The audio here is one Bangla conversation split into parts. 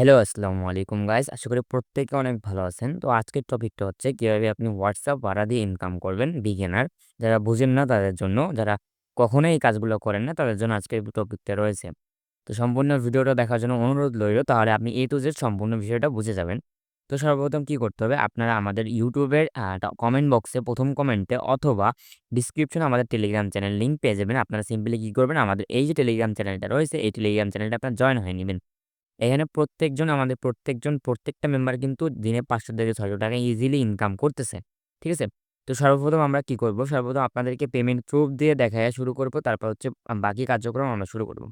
হ্যালো আসসালামু আলাইকুম গাইস আশা করি প্রত্যেকে অনেক ভালো আছেন। তো আজকের টপিকটা হচ্ছে কীভাবে আপনি হোয়াটসঅ্যাপ ভাড়া দিয়ে ইনকাম করবেন বিগিনার যারা বুঝেন না তাদের জন্য, যারা কখনোই এই কাজগুলো করেন না তাদের জন্য আজকের টপিকটা রয়েছে। তো সম্পূর্ণ ভিডিওটা দেখার জন্য অনুরোধ রইল, তাহলে আপনি এ টু জেড সম্পূর্ণ বিষয়টা বুঝে যাবেন। তো সর্বপ্রথম কি করতে হবে? আপনারা আমাদের ইউটিউবের কমেন্ট বক্সে প্রথম কমেন্টে অথবা ডিসক্রিপশনে আমাদের টেলিগ্রাম চ্যানেল লিঙ্ক পেয়ে যাবেন। আপনারা সিম্পলি কী করবেন? আমাদের এই যে টেলিগ্রাম চ্যানেলটা রয়েছে, এই টেলিগ্রাম চ্যানেলটা আপনার জয়েন হয়ে নেবেন। এখানে প্রত্যেকজন, আমাদের প্রত্যেকজন, প্রত্যেকটা মেম্বার কিন্তু দিনে পাঁচশো থেকে ছশো টাকা ইজিলি ইনকাম করতেছে, ঠিক আছে? তো সর্বপ্রথম আমরা কি করব? সর্বপ্রথম আপনাদেরকে পেমেন্ট প্রুফ দিয়ে দেখায় শুরু করব, তারপর হচ্ছে বাকি কার্যক্রম আমরা শুরু করব।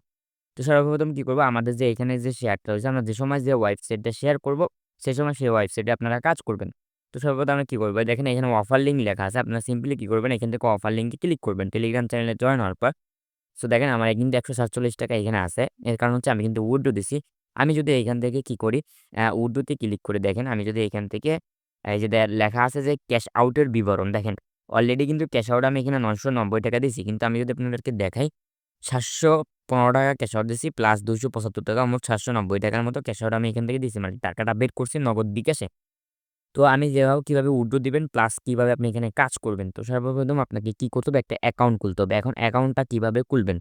তো সর্বপ্রথম কি করব? আমাদের যে এখানে যে শেয়ারটা রয়েছে, আমরা যে সময় যে ওয়েবসাইটটা শেয়ার করব সেই সময় সেই ওয়েবসাইটে আপনারা কাজ করবেন। তো সর্বপ্রথম আমরা কী করব? দেখেন এখানে অফার লিঙ্ক লেখা আছে, আপনারা সিম্পলি কী করবেন? এখান থেকে অফার লিঙ্কে ক্লিক করবেন। টেলিগ্রাম চ্যানেলে জয়েন হওয়ার পর সো দেখেন আমার কিন্তু একশো সাতচল্লিশ টাকা এখানে আছে, এর কারণ হচ্ছে আমি কিন্তু উইড্রো দিছি। আমি যদি এখান থেকে কি করি উর্দুতে ক্লিক করে দেখেন, আমি যদি এখান থেকে, এই যে লেখা আছে যে ক্যাশ আউটের বিবরণ, দেখেন। অলরেডি কিন্তু ক্যাশ আউট আমি এখানে নশো নব্বই টাকা দিয়েছি, কিন্তু আমি যদি আপনাদেরকে দেখাই, সাতশো পনেরো টাকা ক্যাশ আউট দিয়েছি প্লাস দুশো পঁচাত্তর টাকা, মোট সাতশো নব্বই টাকার মতো ক্যাশ আউট আমি এখান থেকে দিয়েছি মানে টাকাটা বের করছি নগদ বিকাশে। তো আমি যেভাবে, কীভাবে উর্দু দিবেন প্লাস কীভাবে আপনি এখানে কাজ করবেন, তো সর্বপ্রথম আপনাকে কী করতে হবে, একটা অ্যাকাউন্ট খুলতে হবে। এখন অ্যাকাউন্টটা কীভাবে খুলবেন?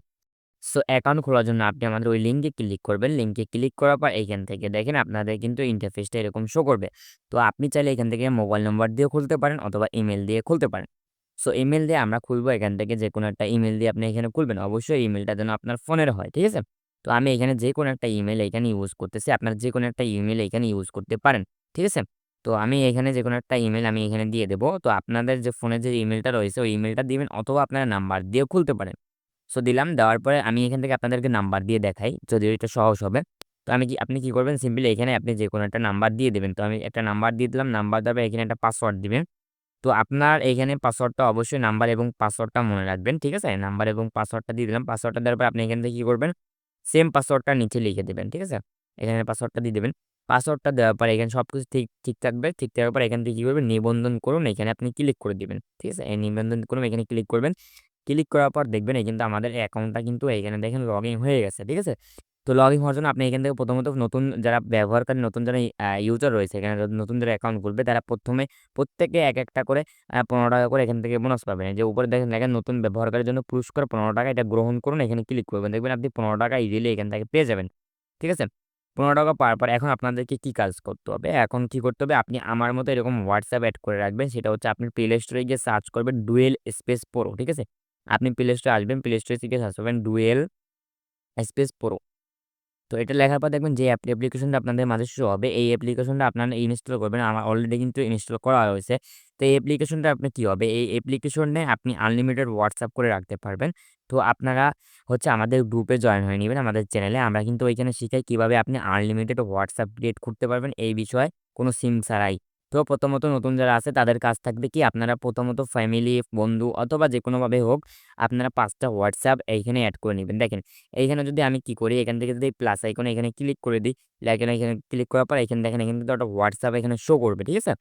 সো অ্যাকাউন্ট খোলার জন্য আপনি আমাদের ওই লিঙ্কে ক্লিক করবেন। লিঙ্কে ক্লিক করার পর এখান থেকে দেখেন আপনাদের কিন্তু ইন্টারফেসটা এরকম শো করবে। তো আপনি চাইলে এখান থেকে মোবাইল নম্বর দিয়ে খুলতে পারেন অথবা ইমেল দিয়ে খুলতে পারেন। সো ইমেল দিয়ে আমরা খুলবো এখান থেকে যে কোনো একটা ইমেল দিয়ে আপনি এখানে খুলবেন। অবশ্যই ইমেলটা যেন আপনার ফোনের হয়, ঠিক আছে? তো আমি এখানে যে কোনো একটা ইমেল এখানে ইউজ করতেছি। আপনার যে কোনো একটা ইমেল এখানে ইউজ করতে পারেন, ঠিক আছে? তো আমি এখানে যে কোনো একটা ইমেল আমি এখানে দিয়ে দেবো। তো আপনাদের যে ফোনের যে ইমেলটা রয়েছে, ওই ইমেলটা দিবেন অথবা আপনারা নাম্বার দিয়ে খুলতে পারেন। সো দিলাম। দেওয়ার পরে আমি এখান থেকে আপনাদেরকে নাম্বার দিয়ে দেখাই, যদিও এটা সহজ হবে। তো আমি কি, আপনি কি করবেন? সিম্পলি এখানে আপনি যে কোনো একটা নাম্বার দিয়ে দেবেন। তো আমি একটা নাম্বার দিয়ে দিলাম। নাম্বার দেওয়ার এখানে একটা পাসওয়ার্ড দিবেন। তো আপনার এখানে পাসওয়ার্ডটা অবশ্যই নাম্বার এবং পাসওয়ার্ডটা মনে রাখবেন, ঠিক আছে? নাম্বার এবং পাসওয়ার্ডটা দিয়ে দিলাম। পাসওয়ার্ডটা দেওয়ার পর আপনি এখান থেকে কী করবেন? সেম পাসওয়ার্ডটা নিচে লিখে দেবেন, ঠিক আছে? এখানে পাসওয়ার্ডটা দিয়ে দেবেন। পাসওয়ার্ডটা দেওয়ার পর এখানে সব কিছু ঠিক ঠিক থাকবে। ঠিক থাকার পর এখান থেকে কী করবেন? নিবন্ধন করুন। এখানে আপনি ক্লিক করে দিবেন, ঠিক আছে? এই নিবন্ধন করুন। এখানে ক্লিক করবেন। ক্লিক করার পর দেখবেন এই কিন্তু আমাদের অ্যাকাউন্টটা কিন্তু এইখানে দেখেন লগ ইন হয়ে গেছে, ঠিক আছে? তো লগ ইন হওয়ার জন্য আপনি এখান থেকে প্রথমত নতুন যারা ব্যবহারকারী, নতুন যারা ইউজার রয়েছে, এখানে নতুন যারা অ্যাকাউন্ট খুলবে, তারা প্রথমে প্রত্যেকে এক একটা করে পনেরো টাকা করে এখান থেকে বোনাস পাবেন। যে উপরে দেখেন দেখেন নতুন ব্যবহারকারীর জন্য পুরস্কার পনেরো টাকা এটা গ্রহণ করুন, এখানে ক্লিক করবেন। দেখবেন আপনি পনেরো টাকা ইজিলি এখান থেকে পেয়ে যাবেন, ঠিক আছে? পনেরো টাকা পাওয়ার পর এখন আপনাদেরকে কী কাজ করতে হবে? এখন কী করতে হবে? আপনি আমার মতো এরকম হোয়াটসঅ্যাপ অ্যাড করে রাখবেন, সেটা হচ্ছে আপনি প্লে স্টোরে গিয়ে সার্চ করবেন ডুয়েল স্পেস প্রো ঠিক আছে? আপনি প্লে স্টোরে আসবেন প্লে স্টোরে থেকে সার্চ করবেন ডুয়েল স্পেস প্রো তো এটা লেখার পর দেখবেন যে অ্যাপ্লিকেশনটা আপনাদের মাঝে শো হবে, এই অ্যাপ্লিকেশনটা আপনারা ইনস্টল করবেন। আমার অলরেডি কিন্তু ইনস্টল করা হয়েছে। তো এই অ্যাপ্লিকেশনটা আপনি কী হবে? এই অ্যাপ্লিকেশনে আপনি আনলিমিটেড হোয়াটসঅ্যাপ করে রাখতে পারবেন। তো আপনারা হচ্ছে আমাদের গ্রুপে জয়েন হয়ে নেবেন আমাদের চ্যানেলে আমরা কিন্তু ওইখানে শিখাই কীভাবে আপনি আনলিমিটেড হোয়াটসঅ্যাপ ক্রিয়েট করতে পারবেন। এই বিষয়ে কোনো সিম ছাড়াই। তো প্রথমত নতুন যারা আছে তাদের কাজ থাকবে কি আপনারা প্রথমত ফ্যামিলি বন্ধু অথবা যে কোনোভাবে হোক আপনারা পাঁচটা হোয়াটসঅ্যাপ এইখানে অ্যাড করে নেবেন। দেখেন, এইখানে যদি আমি কি করি, এখান থেকে যদি প্লাস আইকন এখানে ক্লিক করে দিই এখানে এখানে ক্লিক করার পর এখানে দেখেন, এখানে কিন্তু একটা হোয়াটসঅ্যাপ এখানে শো করবে, ঠিক আছে?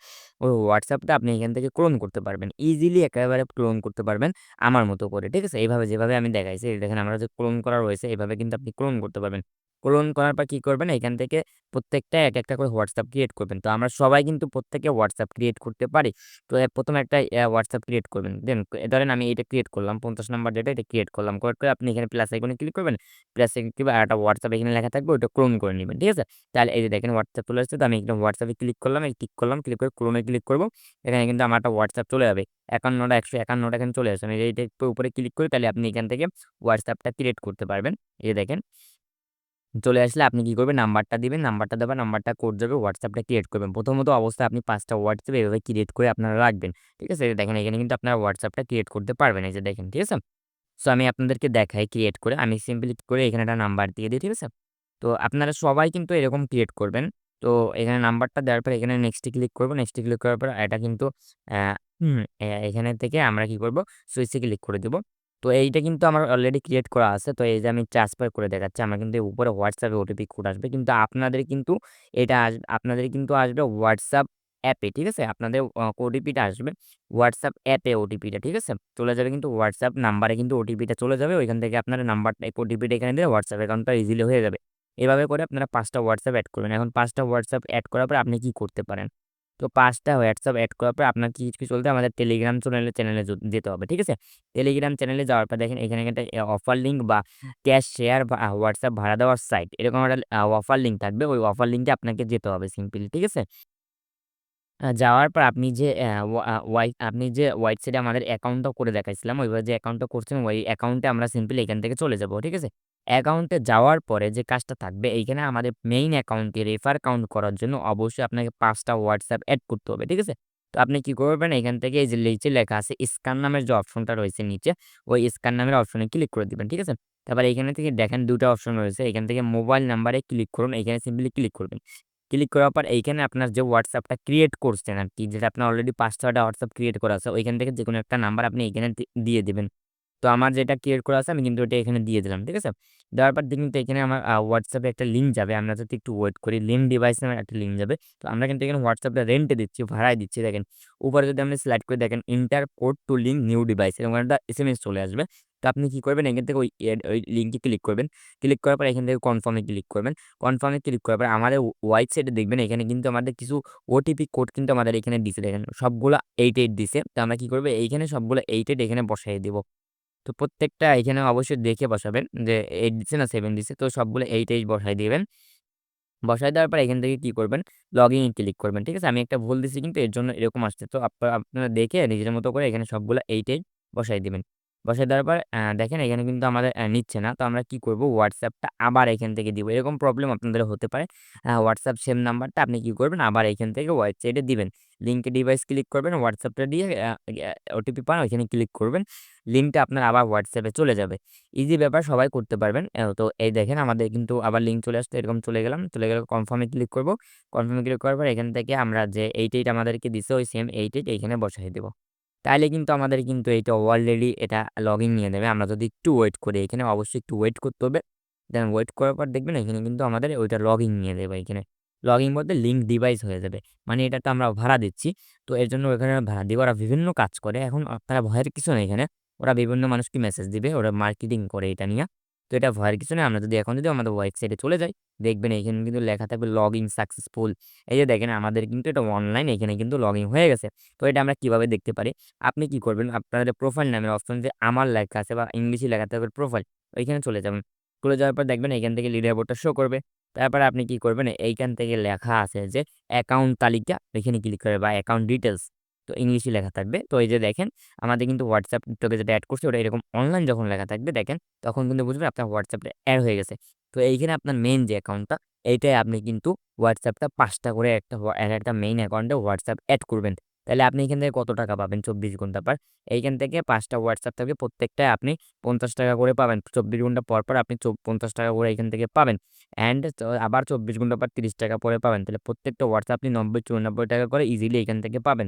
ওই হোয়াটসঅ্যাপটা আপনি এখান থেকে ক্লোন করতে পারবেন ইজিলি একেবারে ক্লোন করতে পারবেন আমার মতো করে, ঠিক আছে? এইভাবে যেভাবে আমি দেখাইছি, দেখেন আমরা যে ক্লোন করা রয়েছে, এইভাবে কিন্তু আপনি ক্লোন করতে পারবেন। ক্লোন করার পর কী করবেন? এখান থেকে প্রত্যেকটা এক একটা করে হোয়াটসঅ্যাপ ক্রিয়েট করবেন। তো আমরা সবাই কিন্তু প্রত্যেকে হোয়াটসঅ্যাপ ক্রিয়েট করতে পারি। তো প্রথমে একটা হোয়াটসঅ্যাপ ক্রিয়েট করবেন। দেন ধরেন আমি এটা ক্রিয়েট করলাম, পঞ্চাশ নাম্বার যেটা এটা ক্রিয়েট করলাম। করার পরে আপনি এখানে প্লাস আইকনে ক্লিক করবেন। প্লাস আইকনে ক্লিক আর একটা হোয়াটসঅ্যাপ এখানে লেখা থাকবে, ওইটা ক্লোন করে নেবেন, ঠিক আছে? তাহলে এই যে দেখেন হোয়াটসঅ্যাপ চলে আসছে, তো আমি এখানে হোয়াটসঅ্যাপে ক্লিক করলাম এই ক্লিক করলাম ক্লিক করে ক্লোনে ক্লিক করব। এখানে কিন্তু আমার একটা হোয়াটসঅ্যাপ চলে যাবে। একান্নটা, একশো একান্নটা এখানে চলে আসছে আমি এইটা উপরে ক্লিক করি, তাহলে আপনি এখান থেকে হোয়াটসঅ্যাপটা ক্রিয়েট করতে পারবেন। এই দেখেন। চলে আসলে আপনি কি করবেন? নাম্বারটা দিবেন, নাম্বারটা দেবেন নাম্বারটা কোড যাবে হোয়াটসঅ্যাপটা ক্রিয়েট করবেন। প্রথমত অবস্থায় আপনি পাঁচটা হোয়াটসঅ্যাপ এভাবে ক্রিয়েট করে আপনারা রাখবেন, ঠিক আছে? দেখেন, এখানে কিন্তু আপনারা হোয়াটসঅ্যাপটা ক্রিয়েট করতে পারবেন। এই যে দেখেন, ঠিক আছে? সো আমি আপনাদেরকে দেখাই ক্রিয়েট করে, আমি সিম্পলি করে এখানে একটা নাম্বার দিয়ে দিই, ঠিক আছে? তো আপনারা সবাই কিন্তু এরকম ক্রিয়েট করবেন। তো এখানে নাম্বারটা দেওয়ার পর এখানে নেক্সটে ক্লিক করব। নেক্সটে ক্লিক করার পর এটা কিন্তু এখানে থেকে আমরা কি করব? সুইচে ক্লিক করে দেবো। তো এইটা কিন্তু আমার অলরেডি ক্রিয়েট করা আছে। তো এই যে আমি ট্রান্সফার করে দেখাচ্ছি, আমার কিন্তু উপরে হোয়াটসঅ্যাপে ওটিপি কোড আসবে। কিন্তু আপনাদের কিন্তু এটা আসবে আপনাদের কিন্তু আসবে হোয়াটসঅ্যাপ অ্যাপে ঠিক আছে? আপনাদের ওটিপিটা আসবে হোয়াটসঅ্যাপ অ্যাপে ওটিপিটা ঠিক আছে? চলে যাবে কিন্তু হোয়াটসঅ্যাপ নাম্বারে কিন্তু ওটিপিটা চলে যাবে। ওইখান থেকে আপনার নাম্বারটা ওটিপিটা এখানে দিলে হোয়াটসঅ্যাপ অ্যাকাউন্টটা ইজিলি হয়ে যাবে। এভাবে করে আপনারা পাঁচটা হোয়াটসঅ্যাপ অ্যাড করবেন। এখন পাঁচটা হোয়াটসঅ্যাপ অ্যাড করার পর আপনি কি করতে পারেন? তো পাঁচটা হোয়াটসঅ্যাপ অ্যাড করার পর আপনার কি কিছু চলতে আমাদের টেলিগ্রাম চ্যানেলে চ্যানেলে যেতে হবে। ঠিক আছে? টেলিগ্রাম চ্যানেলে যাওয়ার পর দেখেন এখানে একটা অফার লিঙ্ক বা ক্যাশ শেয়ার বা WhatsApp ভাড়া দেওয়ার সাইট এরকম একটা অফার লিঙ্ক থাকবে। ওই অফার লিঙ্কে আপনাকে যেতে হবে সিম্পলি। ঠিক আছে? যাওয়ার পর আপনি যে ওয়া ওয়াই আপনি যে ওয়েবসাইটে আমাদের অ্যাকাউন্টটা করে দেখাইছিলাম, ওইভাবে যে অ্যাকাউন্টটা করছিলাম ওই অ্যাকাউন্টে আমরা সিম্পলি এখান থেকে চলে যাব ঠিক আছে? অ্যাকাউন্টে যাওয়ার পরে যে কাজটা থাকবে এইখানে আমাদের মেইন অ্যাকাউন্টকে রেফার কাউন্ট করার জন্য অবশ্যই আপনাকে পাঁচটা হোয়াটসঅ্যাপ অ্যাড করতে হবে। ঠিক আছে? তো আপনি কি করবেন এখান থেকে এই যে নিচে লেখা আছে স্ক্যান নামের যে অপশনটা রয়েছে নিচে, ওই স্ক্যান নামের অপশনে ক্লিক করে দিবেন। ঠিক আছে? তারপর এখানে থেকে দেখেন দুটো অপশন রয়েছে। এখান থেকে মোবাইল নাম্বারে ক্লিক করুন। এখানে সিম্পলি ক্লিক করবেন। ক্লিক করার পর এইখানে আপনার যে হোয়াটসঅ্যাপটা ক্রিয়েট করছেন আর কি যেটা আপনার অলরেডি ৫-৬ টা WhatsApp ক্রিয়েট করা আছে, ওইখান থেকে যেকোনো একটা নাম্বার আপনি এখানে দিয়ে দিবেন। তো আমার যেটা ক্রিয়েট করা আছে আমি কিন্তু ওটা এখানে দিয়ে দিলাম। ঠিক আছে? দেওয়ার পর দেখুন তো এখানে আমার হোয়াটসঅ্যাপে একটা লিঙ্ক যাবে। আমরা যদি একটু ওয়েট করি, লিঙ্ক ডিভাইস নামের একটা লিঙ্ক যাবে। তো আমরা কিন্তু এখানে WhatsAppটা রেন্টে দিচ্ছি, ভাড়ায় দিচ্ছি দেখেন। উপরে যদি আপনি সিলেক্ট করে দেখেন enter code to link new device এরকম একটা এস এম এস চলে আসবে। তো আপনি কি করবেন এখান থেকে ওই ওই লিঙ্কে ক্লিক করবেন। ক্লিক করার পর এখান থেকে কনফার্মে ক্লিক করবেন। কনফার্মে ক্লিক করার পর আমাদের ওয়েবসাইটে দেখবেন এখানে কিন্তু আমাদের কিছু ওটিপি কোড কিন্তু আমাদের এখানে দিছে দেখেন। সবগুলো এইট 88 দিছে। তো আমরা কি করব এইখানে সবগুলো 88 এখানে বসায় দিব। তো প্রত্যেকটা এখানে অবশ্যই দেখে বসাবেন যে এইট দিছে না, সেভেন দিছে। তো সবগুলো এইট এইট বসাই দিবেন। বসাই দেওয়ার পর এখান থেকে কী করবেন? লগ ইন ক্লিক করবেন। ঠিক আছে? আমি একটা ভুল দিছি কিন্তু এর জন্য এরকম আসছে। তো আপনারা দেখে নিজের মতো করে এখানে সবগুলা 88 বসায় দিবেন। বসায় দেওয়ার পর দেখেন এখানে কিন্তু আমাদের নিচ্ছে না। তো আমরা কি করব? WhatsAppটা আবার এখান থেকে দিব। এরকম প্রবলেম আপনাদের হতে পারে। WhatsApp সেম নাম্বারটা আপনি কি করবেন? আবার এখান থেকে ওয়েবসাইটে দিবেন। লিঙ্কে ডিভাইস ক্লিক করবেন, WhatsAppটা দিয়ে ওটিপি পান ওইখানে ক্লিক করবেন। লিঙ্কটা আপনার আবার এ চলে যাবে। ইজি ব্যাপার সবাই করতে পারবেন। তো এই দেখেন আমাদের কিন্তু আবার লিঙ্ক চলে আসছে। এরকম চলে গেলাম। চলে গেলে কনফার্ম ক্লিক করব। কনফার্ম ক্লিক করার পর এখান থেকে আমরা যে 88 আমাদেরকে দিছে ওই সেম 88 এইখানে বসায় দিব। তাইলে কিন্তু আমাদের কিন্তু এটা অলরেডি এটা লগ ইন নিয়ে নেবে। আমরা যদি একটু ওয়েট করি, এখানে অবশ্যই একটু ওয়েট করতে হবে। দেন ওয়েট করার পর দেখবেন এখানে কিন্তু আমাদের ওইটা লগ ইন নিয়ে দেবে এখানে লগ ইন বলতে লিঙ্ক ডিভাইস হয়ে যাবে। মানে এটা তো আমরা ভাড়া দিচ্ছি। তো এর জন্য ওখানে ভাড়া দিয়ে ওরা বিভিন্ন কাজ করে। এখন আপনারা ভয়ের কিছু নেই এখানে। ওরা বিভিন্ন মানুষকে মেসেজ দিবে। ওরা মার্কেটিং করে এটা নিয়া। তো এটা ভয়ের কিছু নেই। আমরা যদি এখন যদি আমাদের ওয়েবসাইটে চলে যাই, দেখবেন এখানে কিন্তু লেখা থাকবে লগ ইন সাকসেসফুল। এই যে দেখেন আমাদের কিন্তু এটা অনলাইন এখানে কিন্তু লগইন হয়ে গেছে। তো এটা আমরা কীভাবে দেখতে পারি? আপনি কি করবেন? আপনাদের প্রোফাইল নামের অপশন যে আমার লেখা আছে বা ইংলিশে লেখা থাকবে প্রোফাইল, ওইখানে চলে যাবেন। চলে যাওয়ার পর দেখবেন এখান থেকে লিডার বোর্ডটা শো করবে। তারপরে আপনি কি করবেন? এইখান থেকে লেখা আছে যে অ্যাকাউন্ট তালিকা, এখানে ক্লিক করে বা অ্যাকাউন্ট ডিটেইলস। তো ইংলিশে লেখা থাকবে। তো এই যে দেখেন আমাদের কিন্তু হোয়াটসঅ্যাপ টিকটকে যেটা অ্যাড করছে ওটা এরকম অনলাইন যখন লেখা থাকবে দেখেন, তখন কিন্তু বুঝবেন আপনার হোয়াটসঅ্যাপটা অ্যাড হয়ে গেছে। তো এইখানে আপনার মেইন যে অ্যাকাউন্টটা, এইটাই আপনি কিন্তু হোয়াটসঅ্যাপটা পাঁচটা করে একটা একটা মেইন অ্যাকাউন্টে হোয়াটসঅ্যাপ অ্যাড করবেন। তাহলে আপনি এখান থেকে কত টাকা পাবেন ২৪ ঘণ্টা পর? এইখান থেকে পাঁচটা হোয়াটসঅ্যাপ থাকবে প্রত্যেকটায় আপনি ৳৫০ করে পাবেন। ২৪ ঘণ্টা পর, পর আপনি পঞ্চাশ টাকা করে এখান থেকে পাবেন। অ্যান্ড আবার ২৪ ঘণ্টা পর ৳৩০ করে পাবেন। তাহলে প্রত্যেকটা হোয়াটসঅ্যাপ আপনি ৳৯০-৯৪ করে ইজিলি এখান থেকে পাবেন।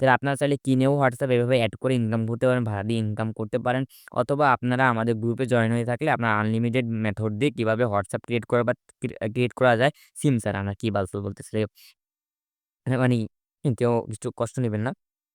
তাহলে আপনারা চাইলে কিনেও হোয়াটসঅ্যাপ এভাবে অ্যাড করে ইনকাম করতে পারেন, ভাড়া দিয়ে ইনকাম করতে পারেন। অথবা আপনারা আমাদের গ্রুপে জয়েন হয়ে থাকলে আপনারা আনলিমিটেড মেথড দিয়ে কীভাবে হোয়াটসঅ্যাপ ক্রিয়েট করা বা ক্রিয়েট করা যায় সিম স্যার আমরা কী বলতে বলতেছি মানে কেউ কিছু কষ্ট নেবেন না।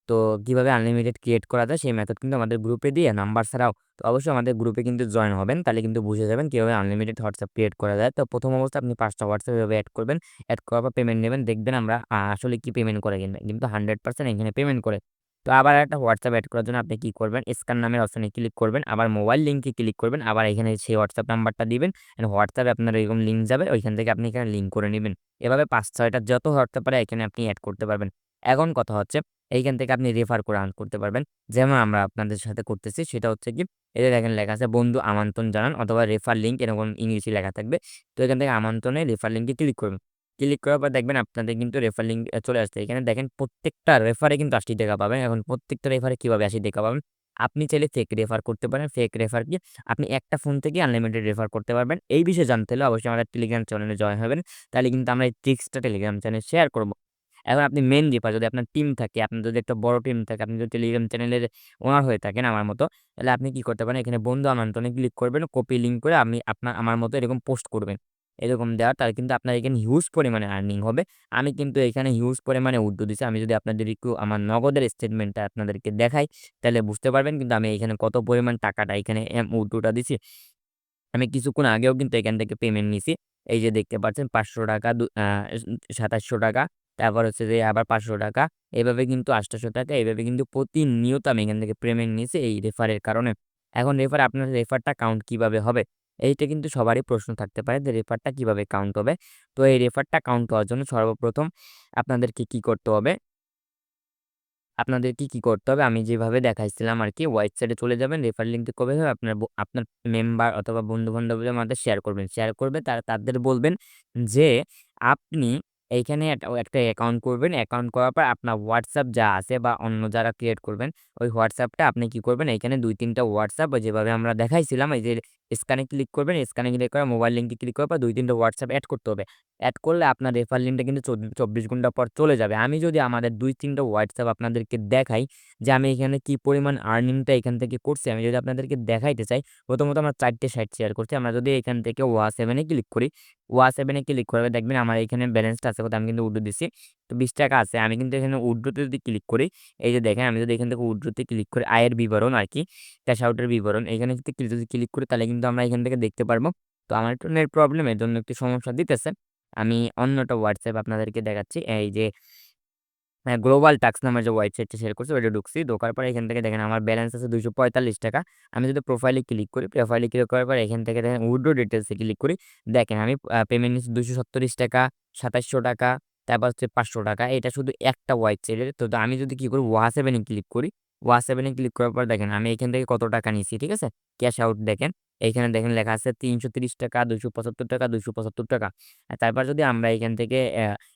তো কীভাবে আনলিমিটেড ক্রিয়েট করা যায় সেই মেথড কিন্তু আমাদের গ্রুপে দিয়ে নাম্বার ছাড়াও তো অবশ্যই আমাদের গ্রুপে কিন্তু জয়েন হবেন। তাহলে কিন্তু বুঝে যাবেন কীভাবে আনলিমিটেড হোয়াটসঅ্যাপ ক্রিয়েট করা যায়। তো প্রথম অবস্থায় আপনি ৫ টা WhatsApp এভাবে এড করবেন। অ্যাড করার পর পেমেন্ট নেবেন। দেখবেন আমরা আসলে কি পেমেন্ট করে কিনা। কিন্তু 100% এখানে পেমেন্ট করে। তো আবার একটা হোয়াটসঅ্যাপ অ্যাড করার জন্য আপনি কী করবেন? স্ক্যান নামের অপশনে ক্লিক করবেন। আবার মোবাইল লিঙ্কে ক্লিক করবেন। আবার এখানে সেই হোয়াটসঅ্যাপ নাম্বারটা দিবেন। অ্যান্ড এ আপনার এরকম লিঙ্ক যাবে। ওইখান থেকে আপনি এখানে লিঙ্ক করে নিবেন। এভাবে পাঁচ ছয়টা যত হোয়াটসঅ্যাপ পারে এখানে আপনি অ্যাড করতে পারবেন। এখন কথা হচ্ছে এইখান থেকে আপনি রেফার করে আর্ন করতে পারবেন। যেমন আমরা আপনাদের সাথে করতেছি, সেটা হচ্ছে কি যে দেখেন লেখা আছে, বন্ধু আমন্ত্রণ জানান অথবা রেফার লিঙ্ক এরকম ইংলিশে লেখা থাকবে। তো এখান থেকে আমন্ত্রণে রেফার লিঙ্কে ক্লিক করবেন। ক্লিক করার পর দেখবেন আপনাদের কিন্তু রেফার লিঙ্ক চলে আসছে। এখানে দেখেন প্রত্যেকটা রেফারে কিন্তু ৳৮০ পাবেন। এখন প্রত্যেকটা রেফারে কীভাবে ৳৮০ পাবেন? আপনি চাইলে ফেক রেফার করতে পারেন। ফেক রেফার কি? আপনি একটা ফোন থেকে আনলিমিটেড রেফার করতে পারবেন। এই বিষয়ে জানতে হলে অবশ্যই আমাদের টেলিগ্রাম চ্যানেলে জয়েন হবেন। তাহলে কিন্তু আমরা এই ট্রিক্সটা টেলিগ্রাম চ্যানেলে শেয়ার করব। এখন আপনি মেন রেফার যদি আপনার টিম থাকে, আপনার যদি একটা বড় টিম থাকে, আপনি যদি টেলিগ্রাম চ্যানেলের ওনার হয়ে থাকেন আমার মতো, তাহলে আপনি কি করতে পারেন? এখানে বন্ধু আমন্ত্রণে ক্লিক করবেন। কপি লিঙ্ক করে আপনি আপনার আমার মতো এরকম পোস্ট করবেন। এরকম দেওয়া তাহলে কিন্তু আপনার এখানে হিউজ পরিমাণে আর্নিং হবে। আমি কিন্তু এখানে হিউজ পরিমাণে উদ্যু দিছি। আমি যদি আপনাদের একটু আমার নগদের স্টেটমেন্টটা আপনাদেরকে দেখাই, তাহলে বুঝতে পারবেন কিন্তু আমি এখানে কত পরিমাণ টাকাটা এখানে এম উদ্যুটা দিছি। আমি কিছুক্ষণ আগেও কিন্তু এখান থেকে পেমেন্ট নিছি। এই যে দেখতে পাচ্ছেন পাঁচশো টাকা সাতাশশো টাকা তারপর হচ্ছে যে আবার পাঁচশো টাকা। এভাবে কিন্তু আটশোশো টাকা, এভাবে কিন্তু প্রতিনিয়ত আমি এখান থেকে পেমেন্ট নিয়েছি এই রেফারের কারণে। এখন রেফার আপনার রেফারটা কাউন্ট কীভাবে হবে? এইটা কিন্তু সবারই প্রশ্ন থাকতে পারে যে রেফারটা কীভাবে কাউন্ট হবে? তো এই রেফারটা কাউন্ট হওয়ার জন্য সর্বপ্রথম আপনাদেরকে কি করতে হবে? আপনাদেরকে কি করতে হবে? আমি যেভাবে দেখাইছিলাম আর কি ওয়েবসাইটে চলে যাবেন রেফার লিঙ্কটি কবে হবে? আপনার আপনার মেম্বার অথবা বন্ধু বান্ধবদের মধ্যে শেয়ার করবেন। শেয়ার করবে, তারা তাদের বলবেন যে, আপনি এইখানে একটা অ্যাকাউন্ট করবেন। অ্যাকাউন্ট করার পর আপনার হোয়াটসঅ্যাপ যা আছে বা অন্য যারা ক্রিয়েট করবেন, ওই হোয়াটসঅ্যাপটা আপনি কি করবেন? এইখানে দুই তিনটা হোয়াটসঅ্যাপ যেভাবে আমরা দেখাইছিলাম, এই যে স্ক্যানে ক্লিক করবেন, স্ক্যানে ক্লিক করে মোবাইল লিঙ্কে ক্লিক করার পর দুই তিনটা হোয়াটসঅ্যাপ অ্যাড করতে হবে। অ্যাড করলে আপনার রেফার লিঙ্কটা কিন্তু চব্বিশ ঘণ্টা পর চলে যাবে। আমি যদি আমাদের দুই তিনটা হোয়াটসঅ্যাপ আপনাদেরকে দেখাই যে আমি এখানে কি পরিমাণ আর্নিংটা এখান থেকে করছি, আমি যদি আপনাদেরকে দেখাইতে চাই, প্রথমত আমরা চারটে সাইট শেয়ার করছি। আমরা যদি এখান থেকে ওয়া সেভেনে ক্লিক করি ওয়া সেভেনে ক্লিক করবে দেখবেন আমার এখানে ব্যালেন্সটা আছে কথা আমি কিন্তু উড্রো দিচ্ছি। তো বিশ টাকা আছে। আমি কিন্তু এখানে উড্রোতে যদি ক্লিক করি, এই যে দেখেন, আমি যদি এখান থেকে উড্রোতে ক্লিক করি, আয়ের বিবরণ আর কি, ক্যাশ আউটের বিবরণ, এখানে যদি ক্লিক করি, তাহলে কিন্তু আমরা এখান থেকে দেখতে পারব। তো আমার একটু নেট প্রবলেমের জন্য একটি সমস্যা দিতেছে। আমি অন্যটা হোয়াটসঅ্যাপ আপনাদেরকে দেখাচ্ছি। এই যে গ্লোবাল টাক্স নামের যে ওয়েবসাইটটা শেয়ার করছি, ওইটা ঢুকছি। ঢোকার পরে এখান থেকে দেখেন, আমার ব্যালেন্স আছে দুশো পঁয়তাল্লিশ টাকা। আমি যদি প্রোফাইলে ক্লিক করি প্রোফাইলে ক্লিক করার পর এখান থেকে দেখেন উইড্রো ডিটেলসে ক্লিক করি। দেখেন, আমি পেমেন্ট নিচ্ছি দুশো সত্তরিশ টাকা, সাতাশশো টাকা তারপর হচ্ছে পাঁচশো টাকা। এটা শুধু একটা ওয়েবসাইটের তো আমি যদি কী করি ওয়া সেভেনে ক্লিক করি ওয়া সেভেনে ক্লিক করার পর দেখেন, আমি এখান থেকে কত টাকা নিচ্ছি ঠিক আছে? ক্যাশ আউট দেখেন এইখানে দেখেন লেখা আছে তিনশো তিরিশ টাকা দুশো পঁচাত্তর টাকা দুশো পঁচাত্তর টাকা। তারপর যদি আমরা এখান থেকে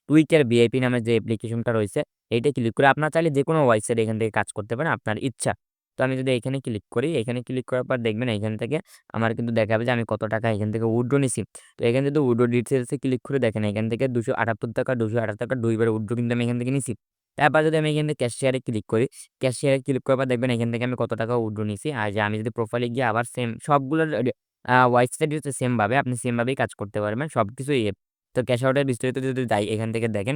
টুইটার ভিআইপি নামের যে অ্যাপ্লিকেশনটা রয়েছে, এইটা ক্লিক করে আপনার চাইলে যে কোনো ওয়েবসাইট এখান থেকে কাজ করতে পারেন, আপনার ইচ্ছা। তো আমি যদি এখানে ক্লিক করি, এখানে ক্লিক করার পর দেখবেন এখান থেকে আমার কিন্তু দেখাবে যে আমি কত টাকা এখান থেকে উড্রো নিছি। তো এখানে যদি উড্রো ডিটেলসে ক্লিক করে দেখেন, এখান থেকে দুশো আটাত্তর টাকা, দুশো আটাত্তর টাকা দুইবার উড্রো কিন্তু আমি এখান থেকে নিছি। তারপর যদি আমি এখান থেকে ক্যাশিয়ারে ক্লিক করি ক্যাশিয়ারে ক্লিক করার পর দেখবেন এখান থেকে আমি কত টাকা উড্রো নিছি। আর যে আমি যদি প্রোফাইলে গিয়ে আবার সেম সবগুলোর ওয়েবসাইট হচ্ছে সেমভাবে আপনি সেমভাবেই কাজ করতে পারবেন সব কিছুই তো ক্যাশ আউটের বিস্তারিত যদি যাই, এখান থেকে দেখেন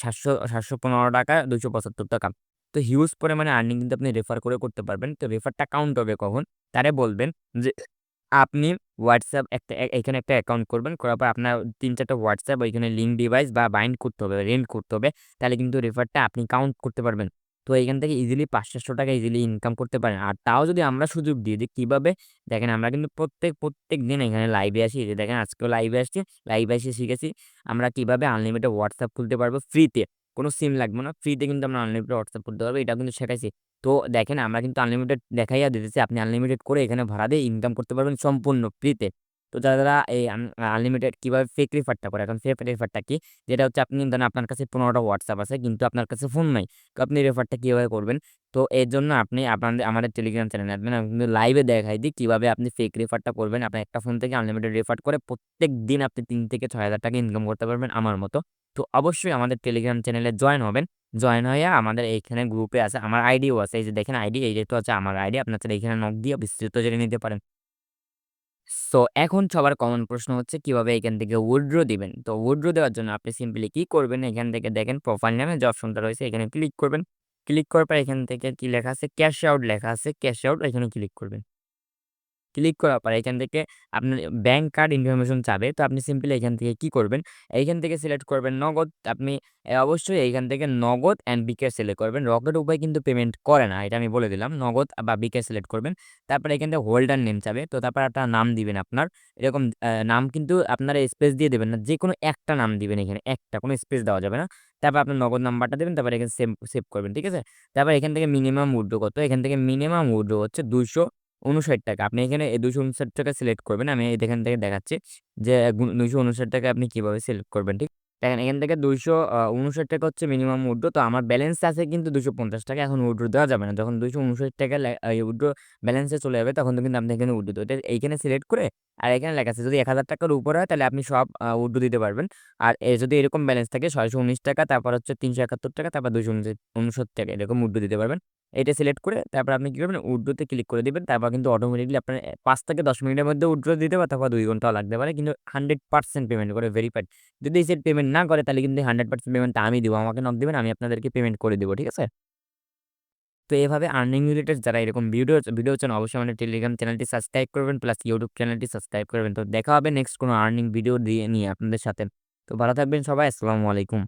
সাতশো সাতশো পনেরো টাকা, দুশো পঁচাত্তর টাকা। তো হিউজ পরিমাণে আর্নিং কিন্তু আপনি রেফার করে করতে পারবেন। তো রেফারটা কাউন্ট হবে কখন? তারে বলবেন যে আপনি হোয়াটসঅ্যাপ একটা এখানে একটা অ্যাকাউন্ট করবেন, করার পর আপনার তিন চারটা হোয়াটসঅ্যাপ ওইখানে লিঙ্ক ডিভাইস বা বাইন্ড করতে হবে রেন্ট করতে হবে, তাহলে কিন্তু রেফারটা আপনি কাউন্ট করতে পারবেন। তো এখান থেকে ইজিলি পাঁচ চারশো টাকা ইজিলি ইনকাম করতে পারেন। আর তাও যদি আমরা সুযোগ দিই যে কীভাবে? দেখেন আমরা কিন্তু প্রত্যেক প্রত্যেক দিন এখানে লাইভে আসি। যে দেখেন আজকেও লাইভে আসছি লাইভে এসে শিখেছি আমরা কীভাবে আনলিমিটেড হোয়াটসঅ্যাপ খুলতে পারব ফ্রিতে কোনো সিম লাগবে না। ফ্রিতে কিন্তু আমরা আনলিমিটেড হোয়াটসঅ্যাপ করতে পারব এটা কিন্তু শেখাইছি। তো দেখেন, আমরা কিন্তু আনলিমিটেড দেখাইয়া দিতেছি, আপনি আনলিমিটেড করে এখানে ভাড়া দিয়ে ইনকাম করতে পারবেন সম্পূর্ণ ফ্রিতে। তো যারা এই আনলিমিটেড কীভাবে ফেক রেফারটা করে, এখন ফেক রেফারটা কি? যেটা হচ্ছে আপনি, ধরেন আপনার কাছে পনেরোটা হোয়াটসঅ্যাপ আছে, কিন্তু আপনার কাছে ফোন নাই, তো আপনি রেফারটা কীভাবে করবেন? তো এর জন্য আপনি আপনাদের আমাদের টেলিগ্রাম চ্যানেলে আসবেন, আমি কিন্তু লাইভে দেখাই দিই কীভাবে আপনি ফেক রেফারটা করবেন। আপনার একটা ফোন থেকে আনলিমিটেড রেফার করে প্রত্যেক দিন আপনি তিন থেকে ছয় হাজার টাকা ইনকাম করতে পারবেন আমার মতো। তো অবশ্যই আমাদের টেলিগ্রাম চ্যানেলে জয়েন হবেন। জয়েন হয়ে আমাদের এইখানে গ্রুপে আছে, আমার আইডিও আছে, এই যে দেখেন আইডি এই যেহেতু আছে আমার আইডি আপনার এইখানে নক দিয়ে বিস্তৃত জেনে নিতে পারেন। সো এখন সবার কমন প্রশ্ন হচ্ছে কীভাবে এখান থেকে উইথড্র দিবেন? তো উইড্রো দেওয়ার জন্য আপনি সিম্পলি কি করবেন? এখান থেকে দেখেন প্রোফাইল নামে যে অপশনটা রয়েছে, এখানে ক্লিক করবেন। ক্লিক করার পর এখান থেকে কি লেখা আছে? ক্যাশ আউট লেখা আছে ক্যাশ আউট এখানে ক্লিক করবেন। ক্লিক করার পর এখান থেকে আপনার ব্যাংক কার্ড ইনফরমেশন চাবে। তো আপনি সিম্পলি এখান থেকে কি করবেন? এইখান থেকে সিলেক্ট করবেন নগদ। আপনি অবশ্যই এইখান থেকে নগদ অ্যান্ড বিকে সিলেক্ট করবেন। রকেট উপায় কিন্তু পেমেন্ট করে না, এটা আমি বলে দিলাম। নগদ বা বিকে সিলেক্ট করবেন। তারপর এখান থেকে হোল্ডার নেম চাবে। তো তারপর একটা নাম দিবেন আপনার। এরকম নাম কিন্তু আপনারা স্পেস দিয়ে দেবেন না। যে কোনো একটা নাম দিবেন এখানে, একটা, কোনো স্পেস দেওয়া যাবে না। তারপর আপনার নগদ নাম্বারটা দেবেন, তারপর এখানে সেভ সেভ করবেন, ঠিক আছে? তারপর এখান থেকে মিনিমাম উইড্রো কত এখান থেকে মিনিমাম উইড্রো হচ্ছে দুশো উনষাট টাকা। আপনি এখানে এই দুশো উনষাট টাকা সিলেক্ট করবেন। আমি এখান থেকে দেখাচ্ছি যে দুশো উনষাট টাকা আপনি কীভাবে সিলেক্ট করবেন, ঠিক? দেখেন, এখান থেকে দুইশো উনষাট টাকা হচ্ছে মিনিমাম উড্রো তো আমার ব্যালেন্স আছে কিন্তু দুশো পঞ্চাশ টাকা, এখন উড্রো দেওয়া যাবে না। যখন দুশো উনষাট টাকা উড্রো ব্যালেন্সে চলে যাবে, তখন কিন্তু আপনি এখানে উড্রো দেবে এইখানে সিলেক্ট করে, আর এখানে লেখা আছে, যদি এক হাজার টাকার উপরে হয়, তাহলে আপনি সব উড্রো দিতে পারবেন। আর যদি এরকম ব্যালেন্স থাকে, ছয়শো উনিশ টাকা, তারপর হচ্ছে তিনশো একাত্তর টাকা, তারপর দুশো উনষাট টাকা এরকম উড্রো দিতে পারবেন। এটা সিলেক্ট করে তারপর আপনি কী করবেন উড্রোতে ক্লিক করে দেবেন। তারপর কিন্তু অটোমেটিকলি আপনার পাঁচ থেকে দশ মিনিটের মধ্যে উড্রো দিতে পারে অথবা দুই ঘন্টাও লাগতে পারে। কিন্তু হান্ড্রেড পার্সেন্ট পেমেন্ট করে ভেরিফাইড যদি সেট পেমেন্ট না করে, তাহলে কিন্তু হান্ড্রেড পার্সেন্ট পেমেন্টটা আমি দেবো। আমাকে নক দেবেন, আমি আপনাদেরকে পেমেন্ট করে দেবো, ঠিক আছে? তো এভাবে আর্নিং রিলেটেড যারা এরকম ভিডিও ভিডিও চান অবশ্যই আমাদের টেলিগ্রাম চ্যানেলটি সাবস্ক্রাইব করবেন প্লাস ইউটিউব চ্যানেলটি সাবস্ক্রাইব করবেন। তো দেখা হবে নেক্সট কোনো আর্নিং ভিডিও দিয়ে, নিয়ে আপনাদের সাথে। তো ভালো থাকবেন সবাই, আসসালামু আলাইকুম।